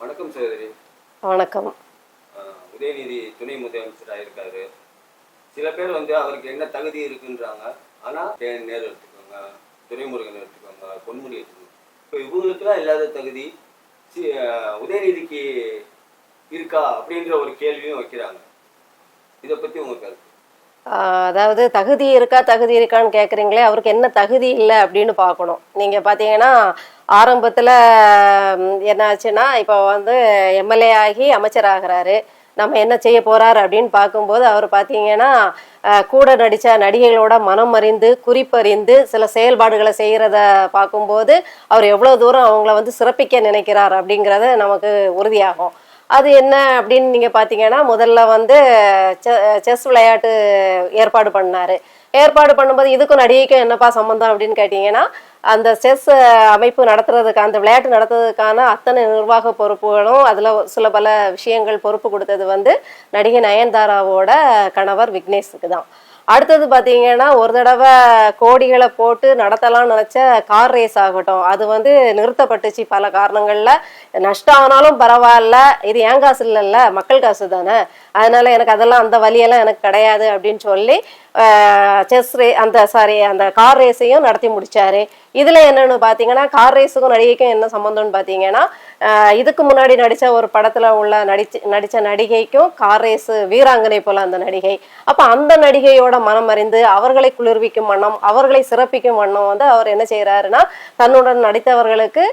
வணக்கம் சகோதரி. வணக்கம். உதயநிதி துணை முதலமைச்சராக இருக்காரு. சில பேர் வந்து அவருக்கு என்ன தகுதி இருக்குன்றாங்க. ஆனால் நேரு எடுத்துக்கோங்க துரைமுருகன் எடுத்துக்கோங்க பொன்முடி எடுத்துக்கோங்க. இப்போ இவங்களுக்குலாம் இல்லாத தகுதி உதயநிதிக்கு இருக்கா அப்படின்ற ஒரு கேள்வியும் வைக்கிறாங்க. இதை பற்றி உங்க கருத்து? அதாவது தகுதி இருக்கா தகுதி இருக்கான்னு கேட்குறீங்களே அவருக்கு என்ன தகுதி இல்லை அப்படின்னு பார்க்கணும். நீங்கள் பார்த்தீங்கன்னா ஆரம்பத்தில் என்ன ஆச்சுன்னா இப்போ வந்து எம்எல்ஏ ஆகி அமைச்சர் ஆகிறாரு. நம்ம என்ன செய்ய போறாரு அப்படின்னு பார்க்கும்போது அவர் பார்த்தீங்கன்னா கூட நடித்த நடிகைகளோட மனம் அறிந்து குறிப்பறிந்து சில செயல்பாடுகளை செய்கிறத பார்க்கும்போது அவர் எவ்வளோ தூரம் அவங்கள வந்து சிறப்பிக்க நினைக்கிறார் அப்படிங்கிறது நமக்கு உறுதியாகும். அது என்ன அப்படின்னு நீங்கள் பார்த்தீங்கன்னா முதல்ல வந்து செஸ் விளையாட்டு ஏற்பாடு பண்ணார். ஏற்பாடு பண்ணும்போது இதுக்கும் நடிகைக்கும் என்னப்பா சம்மந்தம் அப்படின்னு கேட்டிங்கன்னா அந்த செஸ் அமைப்பு நடத்துறதுக்கு அந்த விளையாட்டு நடத்துறதுக்கான அத்தனை நிர்வாக பொறுப்புகளும் அதில் சில பல விஷயங்கள் பொறுப்பு கொடுத்தது வந்து நடிகை நயன்தாராவோட கணவர் விக்னேஷுக்கு தான். அடுத்தது பார்த்தீங்கன்னா ஒரு தடவை கோடிகளை போட்டு நடத்தலாம்னு நினச்ச கார் ரேஸ் ஆகட்டும் அது வந்து நிறுத்தப்பட்டுச்சு பல காரணங்களில். நஷ்டம் ஆனாலும் பரவாயில்ல இது ஏன் காசு இல்லைல்ல மக்கள் காசு தானே. அதனால எனக்கு அதெல்லாம் அந்த வழியெல்லாம் எனக்கு கிடையாது அப்படின்னு சொல்லி செஸ் ரே அந்த சாரி அந்த கார் ரேஸையும் நடத்தி முடிச்சாரு. இதுல என்னன்னு பார்த்தீங்கன்னா கார் ரேஸுக்கும் நடிகைக்கும் என்ன சம்மந்தம்னு பார்த்தீங்கன்னா இதுக்கு முன்னாடி நடித்த ஒரு படத்துல உள்ள நடிச்சு நடித்த நடிகைக்கும் கார் ரேஸ் வீராங்கனை போல அந்த நடிகை. அப்போ அந்த நடிகையோட மனம் அறிந்து அவர்களை குளிர்விக்கும் வண்ணம் அவர்களை சிறப்பிக்கும் வண்ணம் வந்து அவர் என்ன செய்கிறாருன்னா தன்னுடன் நடித்தவர்களுக்கு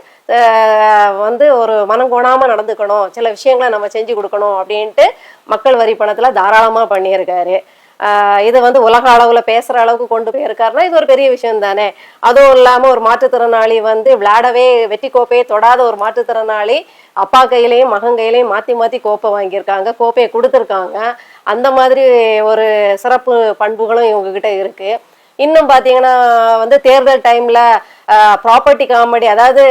வந்து ஒரு மனம் கோணாமல் நடந்துக்கணும். சில விஷயங்களை நம்ம செஞ்சு கொடுக்கணும் அப்படின்ட்டு மக்கள் வரி பணத்தில் தாராளமாக பண்ணியிருக்காரு. இது வந்து உலக அளவில் பேசுகிற அளவுக்கு கொண்டு போயிருக்காருன்னா இது ஒரு பெரிய விஷயம் தானே. அதுவும் இல்லாமல் ஒரு மாற்றுத்திறனாளி வந்து விளையாடவே வெட்டி கோப்பையை தொடாத ஒரு மாற்றுத்திறனாளி அப்பா கையிலையும் மகன் கையிலையும் மாற்றி மாற்றி கோப்பை வாங்கியிருக்காங்க. கோப்பையை கொடுத்துருக்காங்க. அந்த மாதிரி ஒரு சிறப்பு பண்புகளும் இவங்ககிட்ட இருக்குது இன்னும் பார்த்தீங்கன்னா வந்து தேர்தல் டைம்ல ப்ராப்பர்ட்டி காமெடி அதாவது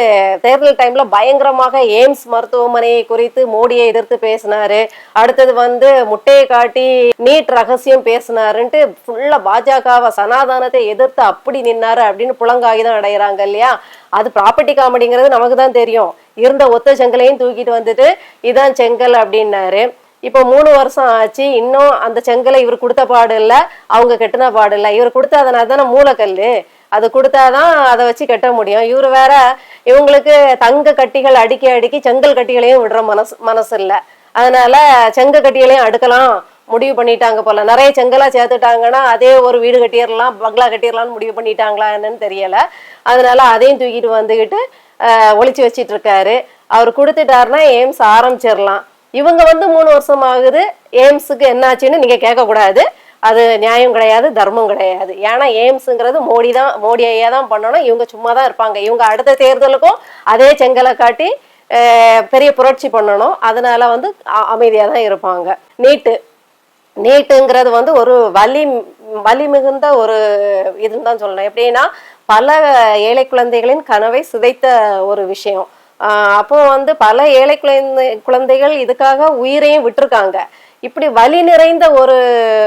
தேர்தல் டைம்ல பயங்கரமாக எய்ம்ஸ் மருத்துவமனை குறித்து மோடியை எதிர்த்து பேசினாரு. அடுத்தது வந்து முட்டையை காட்டி நீட் ரகசியம் பேசினாருன்ட்டு ஃபுல்லா பாஜகவை சனாதானத்தை எதிர்த்து அப்படி நின்னாரு அப்படின்னு புலங்காகிதம் அடைகிறாங்க இல்லையா? அது ப்ராப்பர்ட்டி காமெடிங்கிறது நமக்கு தான் தெரியும். இருந்த ஒத்த செங்கலையும் தூக்கிட்டு வந்துட்டு இதான் செங்கல் அப்படின்னாரு. இப்போ மூணு வருஷம் ஆச்சு. இன்னும் அந்த செங்கலை இவர் கொடுத்த பாடு இல்லை. அவங்க கெட்டின பாடு இல்லை. இவர் கொடுத்ததுனால தானே மூலக்கல் அது கொடுத்தாதான் அதை வச்சு கட்ட முடியும். இவர் வேற இவங்களுக்கு தங்க கட்டிகள் அடுக்கி அடுக்கி செங்கல் கட்டிகளையும் விடுற மனசு மனசு இல்லை. அதனால செங்க கட்டிகளையும் அடுக்கலாம். முடிவு பண்ணிட்டாங்க போல. நிறைய செங்கலா சேர்த்துட்டாங்கன்னா அதே ஒரு வீடு கட்டிடலாம் பங்களா கட்டிடலாம்னு முடிவு பண்ணிட்டாங்களா என்னன்னு தெரியல. அதனால அதையும் தூக்கிட்டு வந்துக்கிட்டு ஒழிச்சு வச்சிட்டு இருக்காரு. அவர் கொடுத்துட்டாருன்னா எய்ம்ஸ் ஆரம்பிச்சிடலாம் இவங்க வந்து மூணு வருஷம் ஆகுது எய்ம்ஸுக்கு என்னாச்சுன்னு நீங்க கேட்கக்கூடாது. அது நியாயம் கிடையாது தர்மம் கிடையாது. ஏன்னா எய்ம்ஸுங்கிறது மோடி தான் மோடி ஐயா தான் பண்ணணும். இவங்க சும்மா தான் இருப்பாங்க. இவங்க அடுத்த தேர்தலுக்கும் அதே செங்கலை காட்டி பெரிய புரட்சி பண்ணணும். அதனால வந்து அமைதியாக தான் இருப்பாங்க. நீட்டு. நீட்டுங்கிறது வந்து ஒரு வலி வலி மிகுந்த ஒரு இதுன்னு தான் சொல்லணும். எப்படின்னா பல ஏழை குழந்தைகளின் கனவை சிதைத்த ஒரு விஷயம். அப்போ வந்து பல ஏழை குழந்தை குழந்தைகள் இதுக்காக உயிரையும் விட்டுருக்காங்க. இப்படி வலி நிறைந்த ஒரு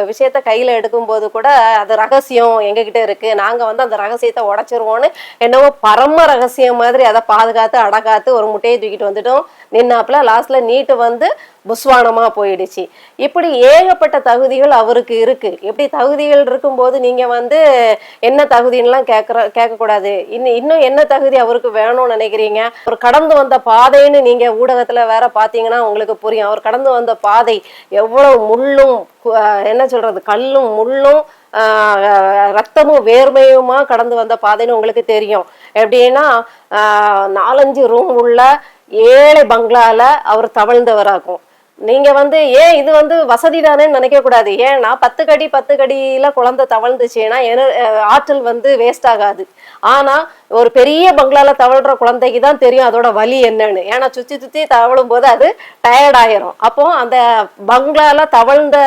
விஷயத்த கையில எடுக்கும்போது கூட அது ரகசியம் எங்ககிட்ட இருக்கு. நாங்க வந்து அந்த ரகசியத்தை உடைச்சிருவோம்னு என்னவோ பரம ரகசியம் மாதிரி அதை பாதுகாத்து அடகாத்து ஒரு முட்டையை தூக்கிட்டு வந்துட்டோம். நின்னாப்புல லாஸ்ட்ல நீட்டு வந்து புஸ்வானமா போயிடுச்சு. இப்படி ஏகப்பட்ட தகுதிகள் அவருக்கு இருக்கு. இப்படி தகுதிகள் இருக்கும்போது நீங்க வந்து என்ன தகுதின்னுலாம் கேட்கற கேட்கக்கூடாது இன்னும் இன்னும் என்ன தகுதி அவருக்கு வேணும்னு நினைக்கிறீங்க? அவர் கடந்து வந்த பாதைன்னு நீங்க ஊடகத்துல வேற பாத்தீங்கன்னா உங்களுக்கு புரியும். அவர் கடந்து வந்த பாதை எவ்வளவு முள்ளும் என்ன சொல்றது கல்லும் முள்ளும் ரத்தமும் வேர்மையுமா கடந்து வந்த பாதைன்னு உங்களுக்கு தெரியும். எப்படின்னா நாலஞ்சு ரூம் உள்ள ஏழை பங்களால அவர் தவழ்ந்தவராகும். நீங்க வந்து ஏன் இது வந்து வசதி தானேன்னு நினைக்க கூடாது. ஏன்னா பத்து கடி பத்து கடியில குழந்தை தவழ்ந்துச்சுன்னா ஆற்றல் வந்து வேஸ்ட் ஆகாது. ஆனா ஒரு பெரிய பங்களால தவழ்ற குழந்தைக்கு தான் தெரியும் அதோட வலி என்னன்னு. ஏன்னா சுத்தி சுத்தி தவழும் போது அது டயர்ட் ஆயிரும். அப்போ அந்த பங்களால தவழ்ந்த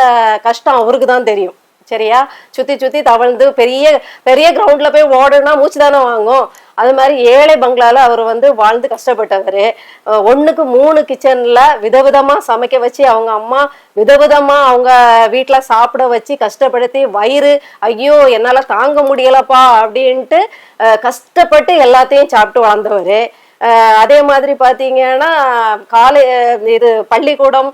கஷ்டம் அவருக்கு தான் தெரியும். சரியா? சுத்தி சுத்தி தவழ்ந்து பெரிய பெரிய கிரவுண்ட்ல போய் ஓடுனா மூச்சு தானே வாங்கும். அது மாதிரி ஏழை பங்களால அவர் வந்து வாழ்ந்து கஷ்டப்பட்டவர். ஒன்றுக்கு மூணு கிச்சனில் விதவிதமாக சமைக்க வச்சு அவங்க அம்மா விதவிதமாக அவங்க வீட்டில் சாப்பிட வச்சு கஷ்டப்படுத்தி வயிறு ஐயோ என்னால் தாங்க முடியலப்பா அப்படின்ட்டு கஷ்டப்பட்டு எல்லாத்தையும் சாப்பிட்டு வாழ்ந்தவர். அதே மாதிரி பார்த்தீங்கன்னா காலை இது பள்ளிக்கூடம்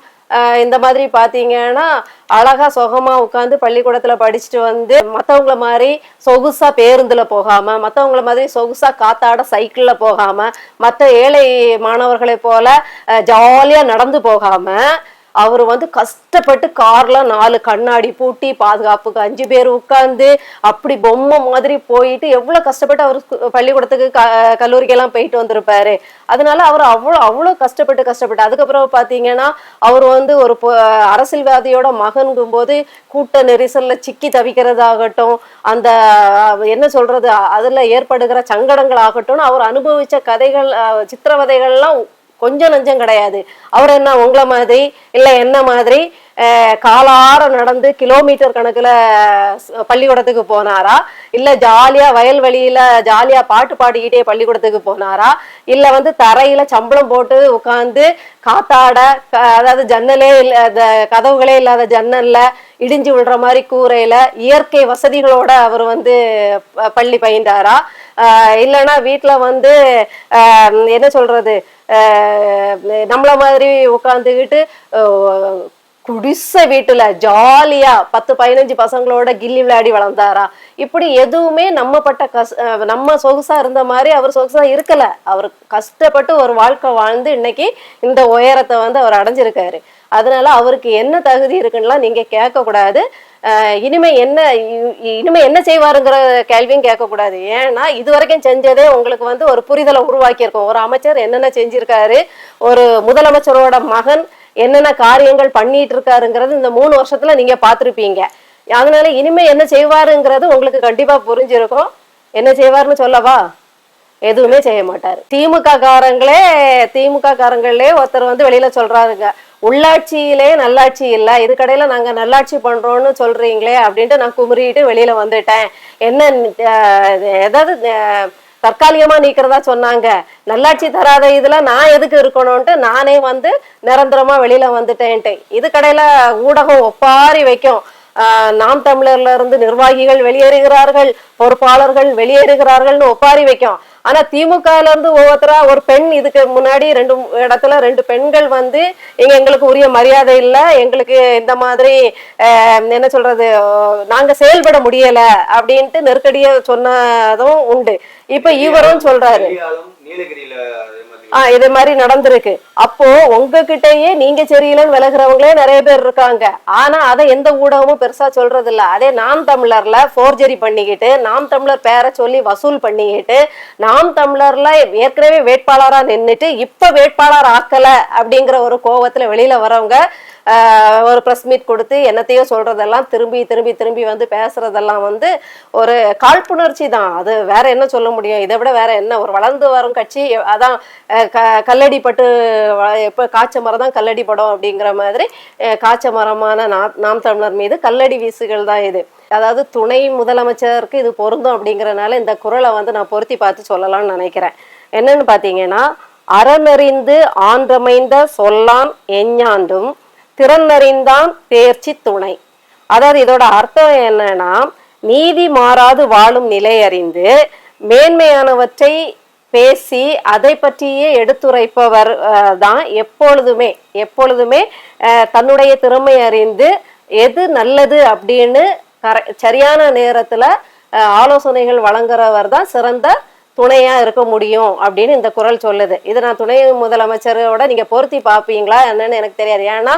இந்த மாதிரி பார்த்தீங்கன்னா அழகா சுகமா உட்காந்து பள்ளிக்கூடத்துல படிச்சுட்டு வந்து மற்றவங்கள மாதிரி சொகுசா பேருந்துல போகாம மற்றவங்கள மாதிரி சொகுசா காத்தாட சைக்கிள்ல போகாம மற்ற ஏழை மாணவர்களை போல ஜாலியா நடந்து போகாம அவர் வந்து கஷ்டப்பட்டு கார்ல நாலு கண்ணாடி பூட்டி பாதுகாப்புக்கு அஞ்சு பேர் உட்கார்ந்து அப்படி பொம்மை மாதிரி போயிட்டு எவ்வளவு கஷ்டப்பட்டு அவர் பள்ளிக்கூடத்துக்கு க- கல்லூரிக்கெல்லாம் போயிட்டு வந்திருப்பாரு. அதனால அவர் அவ்வளோ அவ்வளோ கஷ்டப்பட்டு கஷ்டப்பட்டு. அதுக்கப்புறம் பார்த்தீங்கன்னா அவர் வந்து ஒரு அரசியல்வாதியோட மகன்கும் போது கூட்ட நெரிசலில் சிக்கி தவிக்கிறதாகட்டும் அந்த என்ன சொல்றது அதில் ஏற்படுகிற சங்கடங்கள் ஆகட்டும்னு அவர் அனுபவிச்ச கதைகள் சித்திரவதைகள்லாம் கொஞ்சம் நஞ்சம் கிடையாது. அவர் என்ன உங்களை மாதிரி இல்லை என்ன மாதிரி காலாரம் நடந்து கிலோமீட்டர் கணக்குல பள்ளிக்கூடத்துக்கு போனாரா? இல்ல ஜாலியா வயல்வெளியில ஜாலியா பாட்டு பாடிக்கிட்டே பள்ளிக்கூடத்துக்கு போனாரா? இல்ல வந்து தரையில சம்பளம் போட்டு உட்காந்து காத்தாட அதாவது ஜன்னலே இல்ல கதவுகளே இல்லாத ஜன்னல்ல இடிஞ்சு விடுற மாதிரி கூரையில இயற்கை வசதிகளோட அவர் வந்து ப- பள்ளி பயின்றாரா? இல்லைன்னா வீட்டுல வந்து என்ன சொல்றது நம்மள மாதிரி உட்காந்துக்கிட்டு குடிசை வீட்டுல ஜாலியா பத்து பதினஞ்சு பசங்களோட கில்லி விளையாடி வளர்ந்தாரா? இப்படி எதுவுமே நம்ம பட்ட கஷ் நம்ம சொகுசா இருந்த மாதிரி அவர் சொகுசா இருக்கல. அவர் கஷ்டப்பட்டு ஒரு வாழ்க்கை வாழ்ந்து இன்னைக்கு இந்த உயரத்தை வந்து அவர் அடைஞ்சிருக்காரு. அதனால அவருக்கு என்ன தகுதி இருக்குன்னுலாம் நீங்க கேட்க கூடாது இனிமே என்ன இ- இனிமே என்ன செய்வாருங்கிற கேள்வியும் கேட்கக்கூடாது. ஏன்னா இது வரைக்கும் செஞ்சதே உங்களுக்கு வந்து ஒரு புரிதலை உருவாக்கியிருக்கும். ஒரு அமைச்சர் என்னென்ன செஞ்சிருக்காரு ஒரு முதலமைச்சரோட மகன் என்னென்ன காரியங்கள் பண்ணிட்டு இருக்காருங்கிறது இந்த மூணு வருஷத்துல நீங்க பார்த்துருப்பீங்க. அதனால இனிமே என்ன செய்வாருங்கிறது உங்களுக்கு கண்டிப்பா புரிஞ்சிருக்கும். என்ன செய்வாருன்னு சொல்லவா? எதுவுமே செய்ய மாட்டாரு. திமுக காரங்களே திமுக காரங்களே ஒருத்தர் வந்து வெளியில சொல்றாருங்க. உள்ளாட்சியிலே நல்லாட்சி இல்ல. இதுக்கடையில நாங்க நல்லாட்சி பண்றோம்னு சொல்றீங்களே அப்படின்ட்டு நான் குமுறிட்டு வெளியில வந்துட்டேன். என்ன ஏதாவது தற்காலிகமா நீக்கிறதா சொன்னாங்க. நல்லாட்சி தராத இதுல நான் எதுக்கு இருக்கணும்ட்டு நானே வந்து நிரந்தரமா வெளியில வந்துட்டேன்ட்டு. இதுக்கடையில ஊடகம் ஒப்பாரி வைக்கும். நாம் தமிழர்ல இருந்து நிர்வாகிகள் வெளியேறுகிறார்கள் பொறுப்பாளர்கள் வெளியேறுகிறார்கள்னு ஒப்பாரி வைக்கும். ஆனா திமுகல இருந்து ஒவ்வொருத்தரா ஒரு பெண் இதுக்கு முன்னாடி ரெண்டு இடத்துல ரெண்டு பெண்கள் வந்து இங்க எங்களுக்கு உரிய மரியாதை இல்ல எங்களுக்கு இந்த மாதிரி என்ன சொல்றது நாங்க செயல்பட முடியல அப்படின்ட்டு நெருக்கடிய சொன்னதும் உண்டு. இப்ப இவரும் சொல்றாரு. நீலகிரியில இதே மாதிரி மாதிரி நடந்திருக்கு. அப்போ உங்ககிட்டயே நீங்க சரியில்லைன்னு விலகிறவங்களே நிறைய பேர் இருக்காங்க. ஆனா அதை எந்த ஊடகமும் பெருசா சொல்றது இல்ல அதே நாம் தமிழர்ல ஃபோர்ஜரி பண்ணிக்கிட்டு நாம் தமிழர் பேரை சொல்லி வசூல் பண்ணிக்கிட்டு நாம் தமிழர்ல ஏற்கனவே வேட்பாளரா நின்றுட்டு இப்ப வேட்பாளர் ஆக்கல அப்படிங்கிற ஒரு கோவத்துல வெளியில வரவங்க ஒரு ப்ரெஸ் மீட் கொடுத்து என்னத்தையோ சொல்றதெல்லாம் திரும்பி திரும்பி திரும்பி வந்து பேசுறதெல்லாம் வந்து ஒரு காழ்ப்புணர்ச்சி தான். அது வேற என்ன சொல்ல முடியும்? இதை விட வேற என்ன? ஒரு வளர்ந்து வரும் கட்சி அதான் க கல்லடி பட்டு வ- காய்ச்ச மரம் தான் கல்லடி படம் அப்படிங்கிற மாதிரி காய்ச்ச மரமான நாம் தமிழர் மீது கல்லடி வீசுகள் தான் இது. அதாவது துணை முதலமைச்சருக்கு இது பொருந்தும் அப்படிங்கிறனால இந்த குரலை வந்து நான் பொருத்தி பார்த்து சொல்லலாம்னு நினைக்கிறேன். என்னன்னு பார்த்தீங்கன்னா அறநறிந்து ஆன்றமைந்த சொல்லான் எஞ்ஞாண்டும் திறனறிந்தான் தேர்ச்சி துணை. அதாவது இதோட அர்த்தம் என்னன்னா நீதி மாறாது வாழும் நிலை அறிந்து மேன்மையானவற்றை பேசி அதை பற்றியே எடுத்துரைப்பவர் தான் எப்பொழுதுமே எப்பொழுதுமே தன்னுடைய திறமை அறிந்து எது நல்லது அப்படின்னு கர- சரியான நேரத்துல ஆலோசனைகள் வழங்குறவர் தான் சிறந்த துணையா இருக்க முடியும் அப்படின்னு இந்த குரல் சொல்லுது. இது நான் துணை முதலமைச்சரோட நீங்க பொருத்தி பார்ப்பீங்களா என்னன்னு எனக்கு தெரியாது. ஏன்னா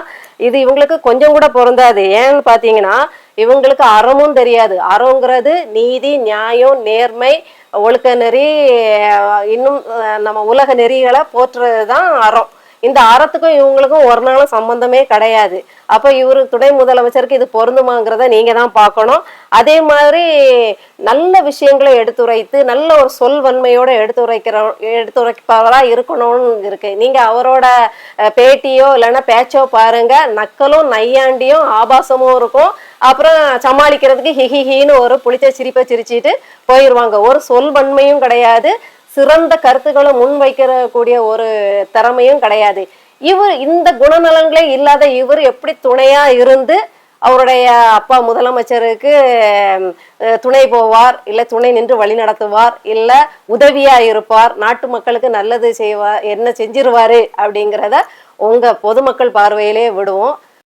இது இவங்களுக்கு கொஞ்சம் கூட பொருந்தாது. ஏன்னு பார்த்தீங்கன்னா இவங்களுக்கு அறமும் தெரியாது. அறங்கிறது நீதி நியாயம் நேர்மை ஒழுக்க நெறி இன்னும் நம்ம உலக நெறிகளை போற்றுறது தான் அறம். இந்த அறத்துக்கும் இவங்களுக்கும் ஒரு நாளும் சம்பந்தமே கிடையாது. அப்போ இவரு துணை முதலமைச்சருக்கு இது பொருந்துமாங்கிறத நீங்க தான் பார்க்கணும். அதே மாதிரி நல்ல விஷயங்களை எடுத்துரைத்து நல்ல ஒரு சொல் வன்மையோட எடுத்துரைக்கிற எடுத்துரைப்பவரா இருக்கணும்னு இருக்கு. நீங்க அவரோட பேட்டியோ இல்லைன்னா பேச்சோ பாருங்க. நக்கலும் நையாண்டியும் ஆபாசமும் இருக்கும். அப்புறம் சமாளிக்கிறதுக்கு ஹிஹிஹின்னு ஒரு புளிச்ச சிரிப்பை சிரிச்சிட்டு போயிடுவாங்க ஒரு சொல் வன்மையும் கிடையாது சிறந்த கருத்துக்களை முன்வைக்கிற கூடிய ஒரு திறமையும் கிடையாது. இவர் இந்த குணநலங்களே இல்லாத இவர் எப்படி துணையா இருந்து அவருடைய அப்பா முதலமைச்சருக்கு துணை போவார் இல்லை துணை நின்று வழி நடத்துவார் இல்லை உதவியா இருப்பார் நாட்டு மக்களுக்கு நல்லது செய்வார் என்ன செஞ்சிருவாரு அப்படிங்கிறத உங்க பொதுமக்கள் பார்வையிலே விடுவோம்.